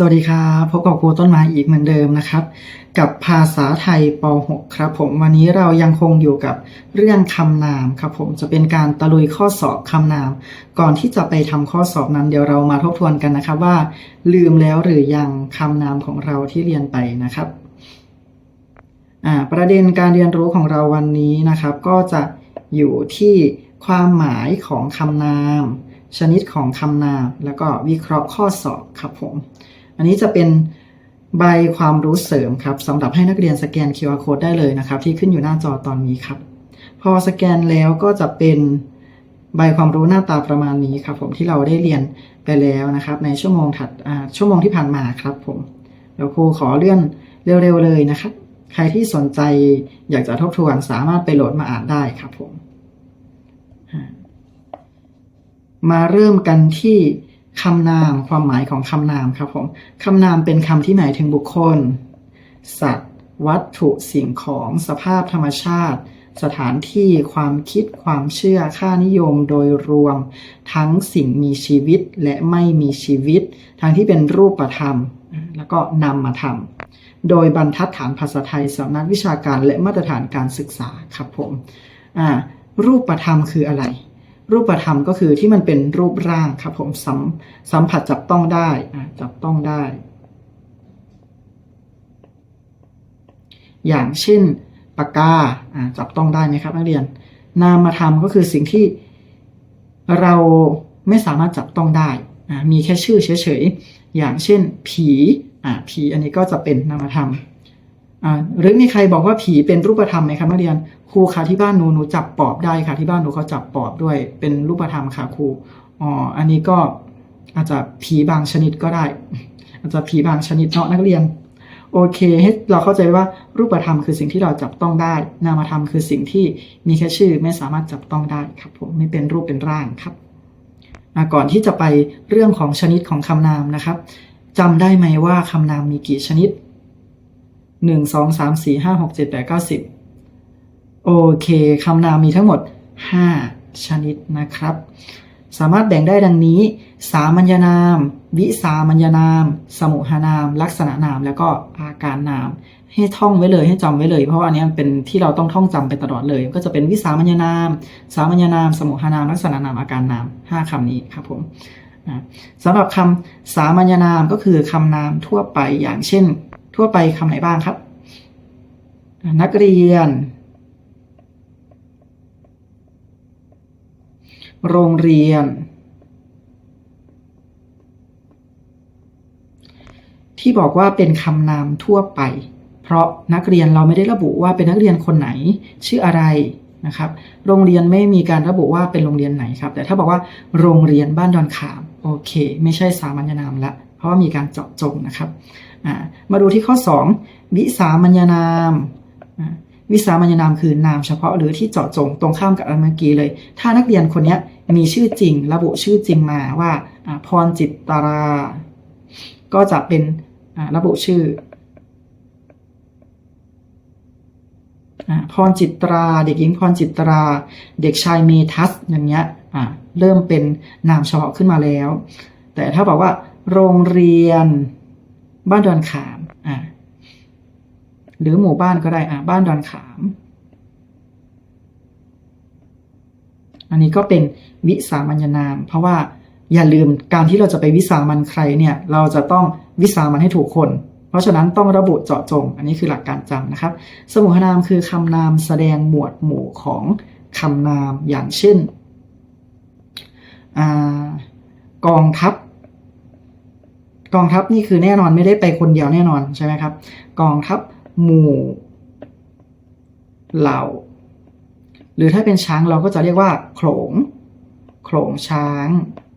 สวัสดีครับพบกับครูต้นไม้อีกเหมือนเดิมนะครับ กับภาษาไทยป .6 ครับผมวันนี้เรายังคงอยู่กับเรื่องคำนามครับผมจะเป็นการตะลุยข้อสอบคำนาม ก่อนที่จะไปทำข้อสอบนั้นเดี๋ยวเรามาทบทวนกันนะครับว่า ลืมแล้วหรือยังคำนามของเราที่เรียนไปนะครับประเด็นการเรียนรู้ของเราวันนี้นะครับ ก็จะอยู่ที่ความหมายของคำนาม ชนิดของคำนาม แล้วก็วิเคราะห์ข้อสอบครับผม อันนี้จะเป็นใบความรู้เสริมครับสำหรับให้นักเรียนสแกน QR code ได้เลยนะครับ ที่ขึ้นอยู่หน้าจอตอนนี้ครับ พอสแกนแล้วก็จะเป็นใบความรู้หน้าตาประมาณนี้ครับ ผมที่เราได้เรียนไปแล้วนะครับ ในชั่วโมงถัดอ่าชั่วโมงที่ผ่านมาครับ ผมเดี๋ยวครูขอเลื่อนเร็วๆเลยนะครับ ใครที่สนใจอยากจะทบทวนสามารถไปโหลดมาอ่านได้ครับผมมาเริ่มกันที่ คำนามความหมายของคำนามครับผมคำนามเป็นคำที่หมายถึงบุคคล สัตว์ วัตถุสิ่งของสภาพธรรมชาติ สถานที่ความคิดความเชื่อค่านิยมโดยรวม ทั้งสิ่งมีชีวิตและไม่มีชีวิต ทั้งที่เป็นรูปธรรม แล้วก็นำมาทำโดยบรรทัดฐานภาษาไทยสำนักวิชาการและมาตรฐานการศึกษาครับผมรูปธรรมคืออะไร รูปธรรมก็คือที่มันเป็นรูปร่างครับผมสัมสัมผัสจับต้องได้จับต้องได้ อย่างเช่นปากกาจับต้องได้ไหมครับนักเรียน นามธรรมก็คือสิ่งที่เราไม่สามารถจับต้องได้มีแค่ชื่อเฉยๆอย่างเช่น ผีผีอันนี้ก็จะเป็นนามธรรม หรือมีใครบอกว่าผีเป็นรูปธรรมไหมครับนักเรียนครูคะที่บ้านหนูหนูจับปอบได้ค่ะที่บ้านหนูเขาจับปอบด้วยเป็นรูปธรรมค่ะครูอ๋ออันนี้ก็อาจจะผีบางชนิดก็ได้ อาจจะผีบางชนิดเนาะนักเรียน โอเคให้เราเข้าใจว่ารูปธรรมคือสิ่งที่เราจับต้องได้ นามธรรมคือสิ่งที่มีแค่ชื่อไม่สามารถจับต้องได้ครับผมไม่เป็นรูปเป็นร่างครับก่อนที่จะไปเรื่องของชนิดของคำนามนะครับจำได้ไหมว่าคำนามมีกี่ชนิด หนึ่งสองสามสี่ห้าหกเจ็ดแปดเก้าสิบโอเคคำนามมีทั้งหมดห้าชนิดนะครับ สามารถแบ่งได้ดังนี้ สามัญญนาม วิสามัญญนาม สมุหนาม ลักษณะนาม แล้วก็อาการนาม ให้ท่องไว้เลยให้จำไว้เลย เพราะว่าอันนี้เป็นที่เราต้องท่องจำไปตลอดเลย ก็จะเป็นวิสามัญญนาม สามัญญนาม สมุหนาม ลักษณะนาม อาการนามห้าคำนี้ครับผมอ่าสำหรับคำสามัญญนามก็คือคำนามทั่วไปอย่างเช่น ทั่วไปคำไหนบ้างครับ นักเรียน โรงเรียน ที่บอกว่าเป็นคำนามทั่วไป เพราะนักเรียนเราไม่ได้ระบุว่าเป็นนักเรียนคนไหนชื่ออะไรนะครับ โรงเรียนไม่มีการระบุว่าเป็นโรงเรียนไหนครับ แต่ถ้าบอกว่าโรงเรียนบ้านดอนขาม โอเค ไม่ใช่สามัญนามละ เพราะว่ามีการเจาะจงนะครับ มาดูที่ข้อ 2 วิสามัญนาม วิสามัญนามคือนามเฉพาะหรือที่เจาะจงตรงข้ามกับอันเมื่อกี้เลย ถ้านักเรียนคนนี้มีชื่อจริง ระบุชื่อจริงมาว่าพรจิตตรา ก็จะเป็นระบุชื่ออ่าพรจิตรา เด็กหญิงพรจิตรา เด็กชายเมทัสอย่างเงี้ยเริ่มเป็นนามเฉพาะขึ้นมาแล้ว แต่ถ้าบอกว่า โรงเรียน บ้านดอนขามอ่าหรือหมู่บ้านก็ได้อ่าบ้านดอนขาม อันนี้ก็เป็นวิสามัญนาม เพราะว่าอย่าลืมการที่เราจะไปวิสามันใครเนี่ย เราจะต้องวิสามันให้ถูกคน เพราะฉะนั้นต้องระบุเจาะจง อันนี้คือหลักการจำนะครับ สมุหนามคือคำนามแสดงหมวดหมู่ของคำนามอย่างเช่นอกองทัพ กองทัพนี่คือแน่นอนไม่ได้ไปคนเดียวแน่นอนใช่ไหมครับ กองทัพหมู่เหล่า หรือถ้าเป็นช้างเราก็จะเรียกว่าโขลงโขลงช้าง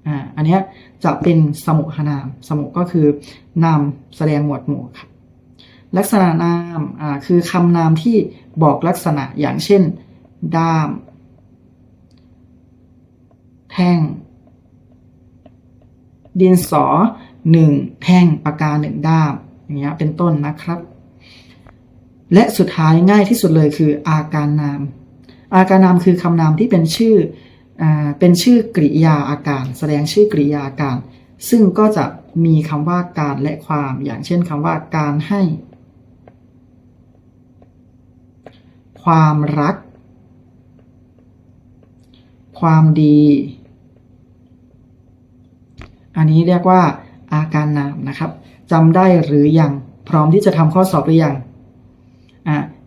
อ่าอันเนี้ยจะเป็นสมุหนาม สมุก็คือนามแสดงหมวดหมู่ครับลักษณะนามอ่าคือคำนามที่บอกลักษณะอย่างเช่น ด้าม แท่ง ดินสอ หนึ่งแท่งปากกาหนึ่งด้ามอย่างเงี้ยเป็นต้นนะครับ และสุดท้ายง่ายที่สุดเลยคืออาการนาม อาการนามคือคำนามที่เป็นชื่ออเป็นชื่อกริยาอาการ แสดงชื่อกริยาอาการ ซึ่งก็จะมีคำว่าการและความ อย่างเช่นคำว่าการให้ ความรัก ความดี อันนี้เรียกว่า อาการนามนะครับจำได้หรือยังพร้อมที่จะทำข้อสอบหรือยัง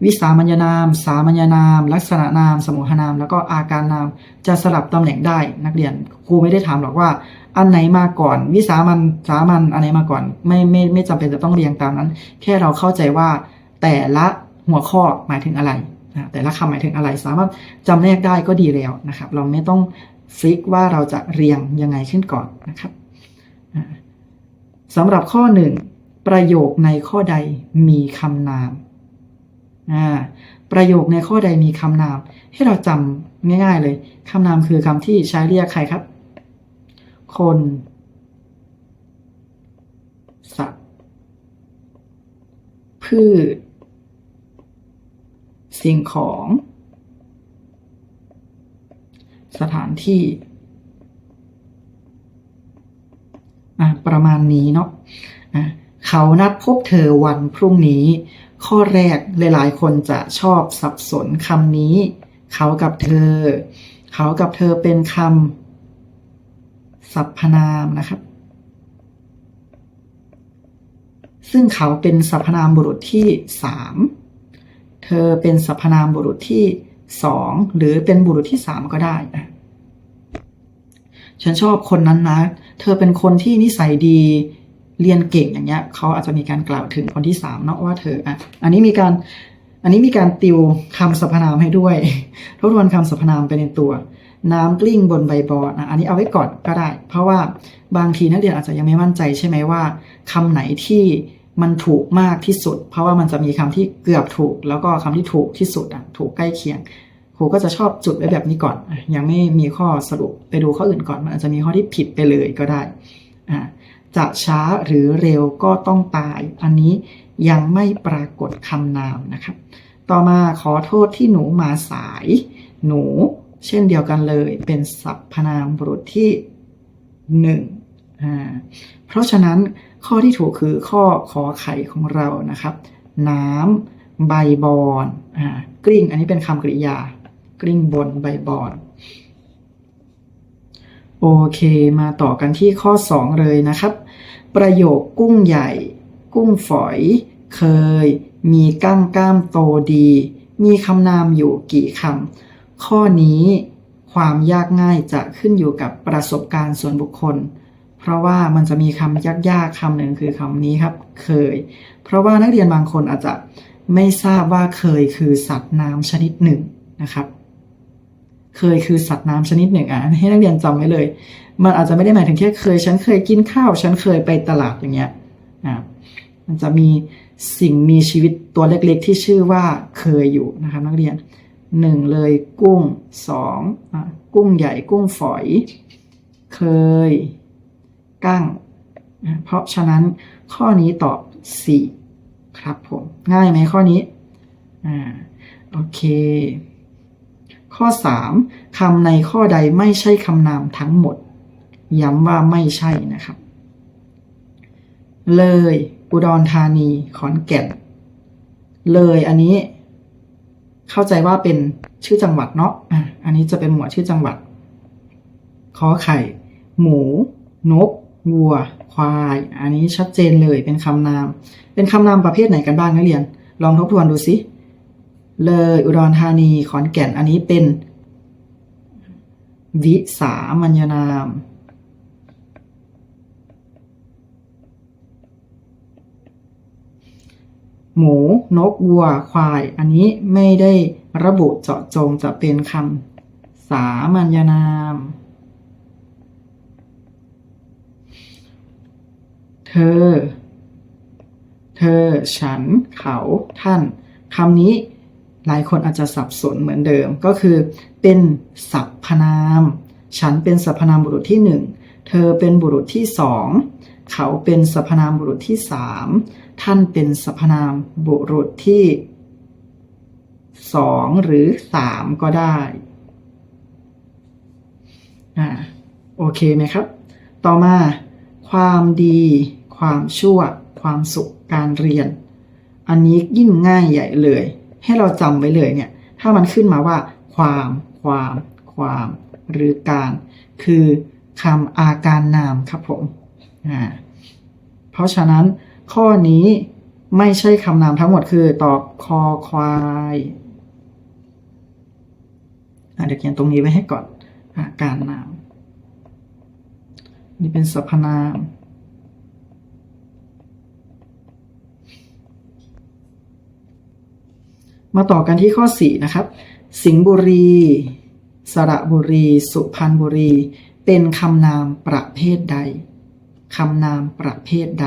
วิสามัญนาม สามัญนาม ลักษณะนาม สมุหนาม แล้วก็อาการนามจะสลับตำแหน่งได้นักเรียนครูไม่ได้ถามหรอกว่า อันไหนมาก่อน วิสามันสามัญอันไหนมาก่อน ไม่ไม่ไม่จำเป็นจะต้องเรียงตามนั้น แค่เราเข้าใจว่าแต่ละหัวข้อหมายถึงอะไรแต่ละคำหมายถึงอะไร สามารถจำแนกได้ก็ดีแล้วนะครับ เราไม่ต้องฟิกว่าเราจะเรียงยังไงขึ้นก่อนนะครับ สำหรับข้อหนึ่งประโยคในข้อใดมีคำนาม ประโยคในข้อใดมีคำนาม ให้เราจำง่าย ๆ เลยคำนามคือคำที่ใช้เรียกใครครับ คน สัตว์ พืช สิ่งของ สถานที่ อะประมาณนี้เนาะอะเขานัดพบเธอวันพรุ่งนี้ ข้อแรกหลายๆ คนจะชอบสับสนคำนี้ เขากับเธอ เขากับเธอเป็นคำสรรพนามนะครับ ซึ่งเขาเป็นสรรพนามบุรุษที่สามเธอเป็นสรรพนามบุรุษที่สองหรือเป็นบุรุษที่สามก็ได้นะฉันชอบคนนั้นนะ เธอเป็นคนที่นิสัยดีเรียนเก่งอย่างเงี้ยเขาอาจจะมีการกล่าวถึงคนที่สามเนาะว่าเธออะอันนี้มีการอันนี้มีการติวคำสรรพนามให้ด้วยทบทวนคำสรรพนามไปในตัว น้ำกลิ้งบนใบบอนะอันนี้เอาไว้ก่อนก็ได้ เพราะว่าบางทีนักเรียนอาจจะยังไม่มั่นใจใช่ไหมว่าคำไหนที่มันถูกมากที่สุด เพราะว่ามันจะมีคำที่เกือบถูก แล้วก็คำที่ถูกที่สุดอะถูกใกล้เคียง ครูก็จะชอบจุดไว้แบบนี้ก่อน ยังไม่มีข้อสรุปไปดูข้ออื่นก่อน มันอาจจะมีข้อที่ผิดไปเลยก็ได้ จะช้าหรือเร็วก็ต้องตาย อันนี้ยังไม่ปรากฏคำนามนะครับ ต่อมาขอโทษที่หนูมาสาย หนูเช่นเดียวกันเลย เป็นสรรพนามบุรุษที่หนึ่งเพราะฉะนั้นข้อที่ถูกคือข้อขอไข่ของเรานะครับ น้ำใบบอนอกลิ้งอันนี้เป็นคำกริยา กลิ้งบนใบบอนโอเค มาต่อกันที่ข้อ 2 เลยนะครับ ประโยคกุ้งใหญ่ กุ้งฝอย เคย มีก้างก้ามโตดี มีคำนามอยู่กี่คำข้อนี้ความยากง่ายจะขึ้นอยู่กับประสบการณ์ส่วนบุคคล เพราะว่ามันจะมีคำยากๆคำหนึ่งคือคำนี้ครับ เคย เพราะว่านักเรียนบางคนอาจจะไม่ทราบว่าเคยคือสัตว์น้ำชนิดหนึ่งนะครับ เคยคือสัตว์น้ำชนิดหนึ่งอะให้นักเรียนจำไว้เลย มันอาจจะไม่ได้หมายถึงแค่เคย ฉันเคยกินข้าว ฉันเคยไปตลาดอย่างเงี้ยอ่ามันจะมีสิ่งมีชีวิตตัวเล็กๆ ที่ชื่อว่าเคยอยู่นะครับนักเรียนหนึ่งเลยกุ้งสองอะกุ้งใหญ่กุ้งฝอย เคย กั้ง เพราะฉะนั้นข้อนี้ตอบสี่ครับผม ง่ายไหมข้อนี้อ่าโอเค ข้อ 3คำในข้อใดไม่ใช่คำนามทั้งหมด ย้ำว่าไม่ใช่นะครับ เลย อุดรธานี ขอนแก่น เลยอันนี้ เข้าใจว่าเป็นชื่อจังหวัดเนาะอะอันนี้จะเป็นหมวดชื่อจังหวัด ขอไข่ หมู นก วัว ควาย อันนี้ชัดเจนเลยเป็นคำนาม เป็นคำนามประเภทไหนกันบ้างนักเรียน ลองทบทวนดูสิ เลยอุดรธานีขอนแก่นอันนี้เป็น วิสามัญนาม หมูนกวัวควาย อันนี้ไม่ได้ระบุเจาะจงจะเป็นคำสามัญนาม เธอ เธอ ฉัน เขา ท่านคำนี้ หลายคนอาจจะสับสนเหมือนเดิม ก็คือเป็นสรรพนาม ฉันเป็นสรรพนามบุรุษที่หนึ่งเธอเป็นบุรุษที่สองเขาเป็นสรรพนามบุรุษที่สามท่านเป็นสรรพนามบุรุษที่สองหรือสามก็ได้อ่าโอเคไหมครับ ต่อมาความดี ความชั่ว ความสุขการเรียน อันนี้ยิ่งง่ายใหญ่เลย ให้เราจำไว้เลยเนี่ย ถ้ามันขึ้นมาว่า ความ ความ ความ หรือการ คือคำอาการนามครับผมอ่าเพราะฉะนั้นข้อนี้ไม่ใช่คำนามทั้งหมดคือตอบคอควายอะเดี๋ยวเขียนตรงนี้ไว้ให้ก่อนอาการนาม นี่เป็นสรรพนาม มาต่อกันที่ข้อ 4 นะครับ สิงห์บุรี สระบุรี สุพรรณบุรี เป็นคำนามประเภทใดคำนามประเภทใด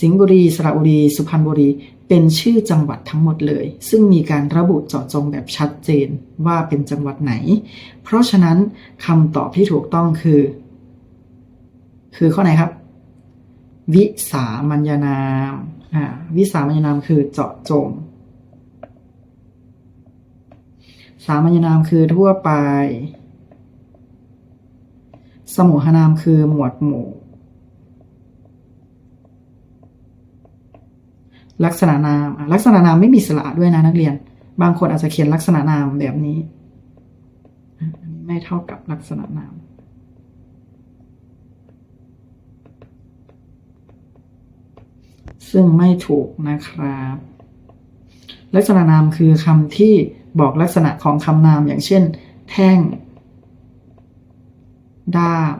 สิงห์บุรี สระบุรี สุพรรณบุรี เป็นชื่อจังหวัดทั้งหมดเลย ซึ่งมีการระบุเจาะจงแบบชัดเจนว่าเป็นจังหวัดไหน เพราะฉะนั้นคำตอบที่ถูกต้องคือ คือข้อไหนครับ วิสามัญนาม อ่า วิสามัญนามคือเจาะจง สามัญนามคือทั่วไป สมุหนามคือหมวดหมู่ ลักษณะนาม ลักษณะนามไม่มีสระด้วยนะนักเรียน บางคนอาจจะเขียนลักษณะนามแบบนี้ ไม่เท่ากับลักษณะนามซึ่งไม่ถูกนะครับ ลักษณะนามคือคำที่ บอกลักษณะของคำนามอย่างเช่น แท่ง ด้าม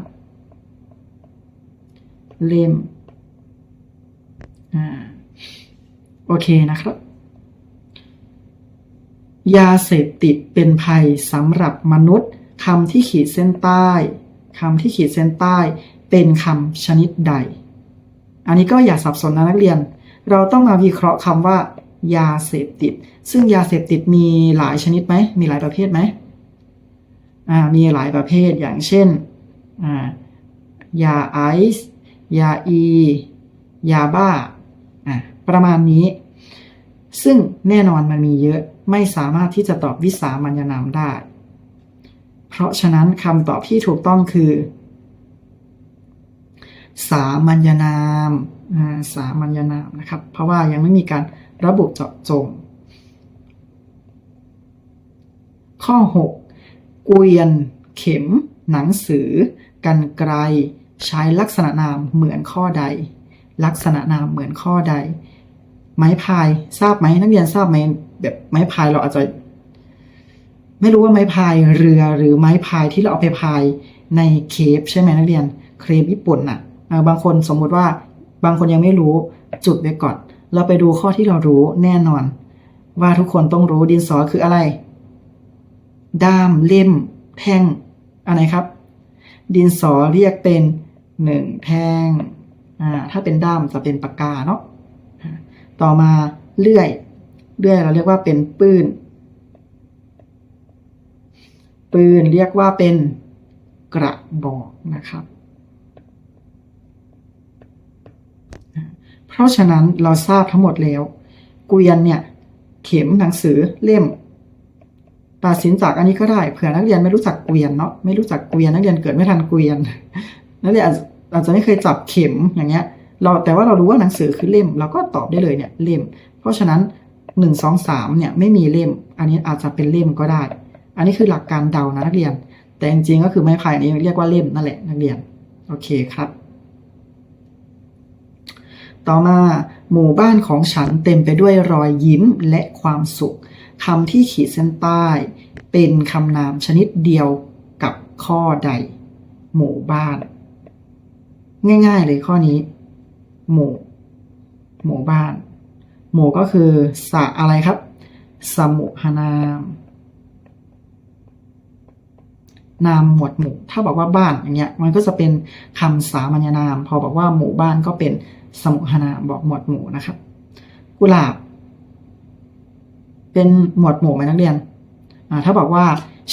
เล่มอ่าโอเคนะครับ ยาเสพติดเป็นภัยสำหรับมนุษย์คำที่ขีดเส้นใต้คำที่ขีดเส้นใต้เป็นคำชนิดใด อันนี้ก็อย่าสับสนนะนักเรียน เราต้องมาวิเคราะห์คำว่า ยาเสพติด ซึ่งยาเสพติดมีหลายชนิดไหม มีหลายประเภทไหมอ่ามีหลายประเภทอย่างเช่นอ่ายาไอซ์ยาอี ยาบ้าอ่าประมาณนี้ ซึ่งแน่นอนมันมีเยอะไม่สามารถที่จะตอบวิสามัญนามได้ เพราะฉะนั้นคำตอบที่ถูกต้องคือ สามัญนามสามัญนามนะครับ เพราะว่ายังไม่มีการระบุเจาะจง ข้อ 6 เกวียน เข็ม หนังสือ กันไกรใช้ลักษณะนามเหมือนข้อใด ลักษณะนามเหมือนข้อใด ไม้พายทราบไหมนักเรียนทราบไหมแบบไม้พายเราอาจจะไม่รู้ว่าไม้พายเรือหรือไม้พายที่เราเอาไปพายในเคปใช่ไหมนักเรียนเครปญี่ปุ่นน่ะเอ่อบางคนสมมุติว่าบางคนยังไม่รู้จุดไว้ก่อน เราไปดูข้อที่เรารู้แน่นอน ว่าทุกคนต้องรู้ดินสอคืออะไร ด้ามเล่ม แท่งอะไรครับ ดินสอเรียกเป็นหนึ่งแท่งอ่าถ้าเป็นด้ามจะเป็นปากกาเนาะต่อมาเลื่อย เลื่อยเราเรียกว่าเป็นปืนปืนเรียกว่าเป็นกระบอกนะครับ เพราะฉะนั้นเราทราบทั้งหมดแล้ว เกวียนเนี่ย เข็มหนังสือเล่ม ตัดสินจากอันนี้ก็ได้เผื่อนักเรียนไม่รู้จักเกวียนเนาะไม่รู้จักเกวียนนักเรียนเกิดไม่ทันเกวียนนักเรียนอาจจะไม่เคยจับเข็มอย่างเงี้ย เราแต่ว่าเรารู้ว่าหนังสือคือเล่ม เราก็ตอบได้เลยเนี่ยเล่ม เพราะฉะนั้นหนึ่งสองสามเนี่ยไม่มีเล่ม อันนี้อาจจะเป็นเล่มก็ได้ อันนี้คือหลักการเดานะนักเรียน แต่จริงๆก็คือไม้พายอันนี้เรียกว่าเล่มนั่นแหละนักเรียน โอเคครับ ต่อมา หมู่บ้านของฉันเต็มไปด้วยรอยยิ้มและความสุขคำที่ขีดเส้นใต้ เป็นคำนามชนิดเดียวกับข้อใด หมู่บ้าน ง่ายๆเลยข้อนี้ หมู่ หมู่บ้าน หมู่ก็คือสะอะไรครับ สมุหนาม นามหมวดหมู่ ถ้าบอกว่าบ้านอย่างเงี้ย มันก็จะเป็นคำสามัญนาม พอบอกว่าหมู่บ้านก็เป็น สมุหนาบอกหมวดหมู่นะครับ กุหลาบ เป็นหมวดหมู่ไหมนักเรียนถ้าบอกว่า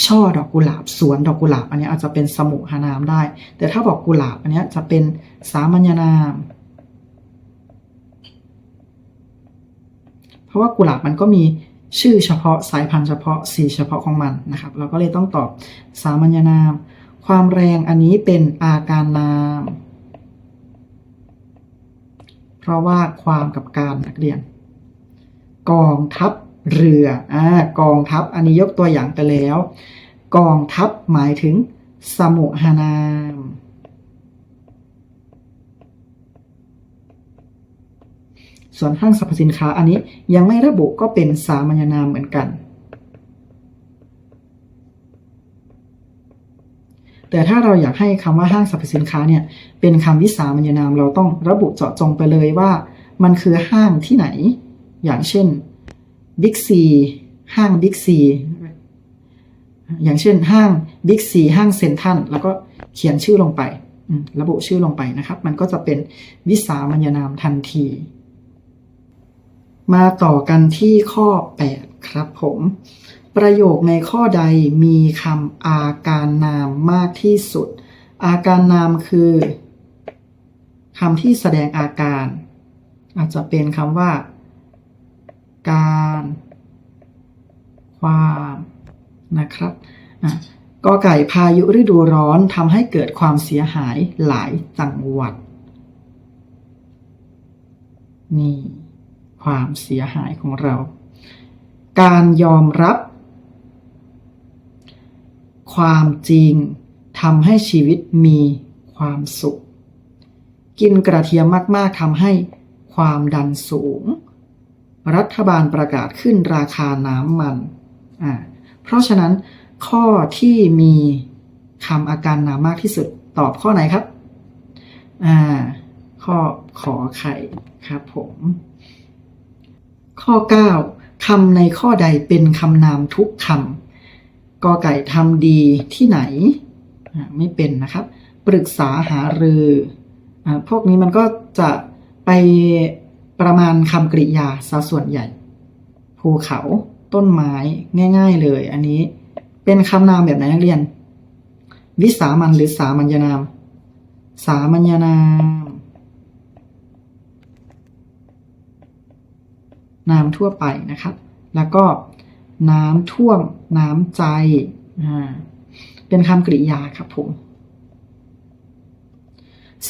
ช่อดอกกุหลาบสวนดอกกุหลาบ อันนี้อาจจะเป็นสมุหนามได้ แต่ถ้าบอกกุหลาบ อันนี้จะเป็นสามัญนาม เพราะว่ากุหลาบมันก็มีชื่อเฉพาะสายพันธุ์เฉพาะสีเฉพาะของมันนะครับ เราก็เลยต้องตอบสามัญนาม ความแรงอันนี้เป็นอาการนาม เพราะว่าความกับการนักเรียน กองทัพเรืออ่ากองทัพอันนี้ยกตัวอย่างไปแล้ว กองทัพหมายถึง สมุหานาม ส่วนห้างสรรพสินค้าอันนี้ยังไม่ระบุก็เป็นสามัญนามเหมือนกัน แต่ถ้าเราอยากให้คำว่าห้างสรรพสินค้าเนี่ยเป็นคำวิสามัญนามเราต้องระบุเจาะจงไปเลยว่า มันคือห้างที่ไหน อย่างเช่นบิ๊กซีห้างบิ๊กซีอย่างเช่นห้างบิ๊กซีห้างเซ็นทรัลแล้วก็เขียนชื่อลงไประบุชื่อลงไปนะครับ มันก็จะเป็นวิสามัญนามทันที มาต่อกันที่ข้อ 8 ครับผม ประโยคในข้อใดมีคำอาการนามมากที่สุด อาการนามคือคำที่แสดงอาการ อาจจะเป็นคำว่า การ ความนะครับอะกอไก่พายุฤดูร้อนทำให้เกิดความเสียหายหลายจังหวัด นี่ ความเสียหายของเรา การยอมรับ ความจริงทำให้ชีวิตมีความสุข กินกระเทียมมากๆทำให้ความดันสูง รัฐบาลประกาศขึ้นราคาน้ำมันอ่าเพราะฉะนั้นข้อที่มีคำอาการนามมากที่สุดตอบข้อไหนครับ อ่า ข้อขอไข่ครับผม ข้อ 9คำในข้อใดเป็นคำนามทุกคำ กอไก่ทำดีที่ไหน ไม่เป็นนะครับ ปรึกษาหารืออพวกนี้มันก็จะไปประมาณคำกริยาซะส่วนใหญ่ ภูเขาต้นไม้ง่าย ๆเลย อันนี้เป็นคำนามแบบไหนนักเรียน วิสามันหรือสามัญนาม สามัญนามน้ำทั่วไปนะครับ แล้วก็ น้ำท่วม น้ำใจอ่าเป็นคำกริยาครับผม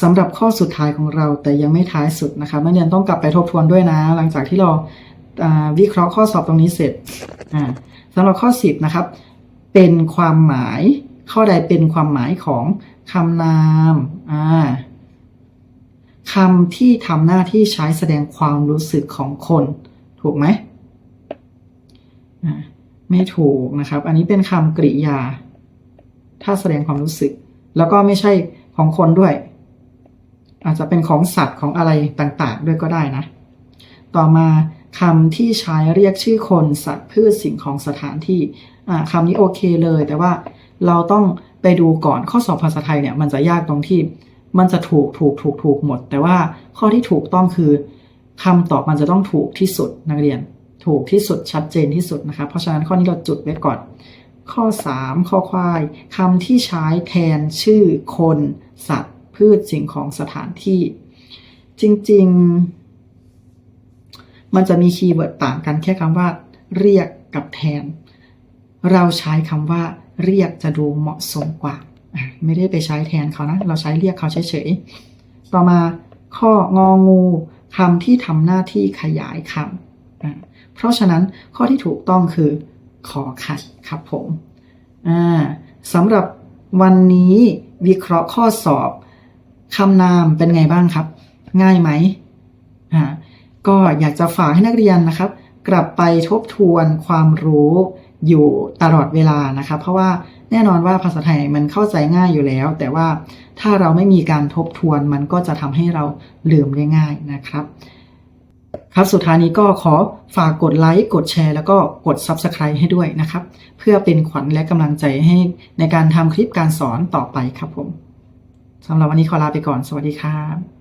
สำหรับข้อสุดท้ายของเราแต่ยังไม่ท้ายสุดนะครับนักเรียนต้องกลับไปทบทวนด้วยนะ หลังจากที่เราอ่าวิเคราะห์ข้อสอบตรงนี้เสร็จอ่าสำหรับข้อ 10 นะครับ เป็นความหมาย ข้อใดเป็นความหมายของคำนามอ่าคำที่ทำหน้าที่ใช้แสดงความรู้สึกของคน ถูกไหมอ่า ไม่ถูกนะครับ อันนี้เป็นคำกริยา ถ้าแสดงความรู้สึก แล้วก็ไม่ใช่ของคนด้วย อาจจะเป็นของสัตว์ของอะไรต่างๆ ด้วยก็ได้นะ ต่อมาคำที่ใช้เรียกชื่อคนสัตว์พืชสิ่งของสถานที่คำนี้โอเคเลย แต่ว่าเราต้องไปดูก่อนข้อสอบภาษาไทยเนี่ยมันจะยากตรงที่มันจะถูกถูกถูกถูกหมด แต่ว่าข้อที่ถูกต้องคือคำตอบมันจะต้องถูกที่สุดนักเรียน ถูกที่สุดชัดเจนที่สุดนะครับเพราะฉะนั้นข้อนี้เราจุดไว้ก่อน ข้อ 3 ข้อควายคำที่ใช้แทนชื่อคน สัตว์ พืชสิ่งของสถานที่ จริง ๆ มันจะมีคีย์เวิร์ดต่างกันแค่คำว่า เรียกกับแทน เราใช้คำว่า เรียกจะดูเหมาะสมกว่า ไม่ได้ไปใช้แทนเขานะ เราใช้เรียกเขาเฉยๆต่อมาข้ององูคำที่ทำหน้าที่ขยายคำ เพราะฉะนั้นข้อที่ถูกต้องคือขอไข่ครับผมสำหรับวันนี้วิเคราะห์ข้อสอบคำนามเป็นไงบ้างครับ ง่ายไหมก็อยากจะฝากให้นักเรียนนะครับ กลับไปทบทวนความรู้อยู่ตลอดเวลานะครับ เพราะว่าแน่นอนว่าภาษาไทยมันเข้าใจง่ายอยู่แล้ว แต่ว่าถ้าเราไม่มีการทบทวนมันก็จะทำให้เราลืมได้ง่ายนะครับ ครับสุดท้ายนี้ก็ขอฝากกดไลค์กดแชร์ แล้วก็กด Subscribe ให้ด้วยนะครับ เพื่อเป็นขวัญและกำลังใจให้ในการทำคลิปการสอนต่อไปครับผมสำหรับวันนี้ขอลาไปก่อนสวัสดีครับ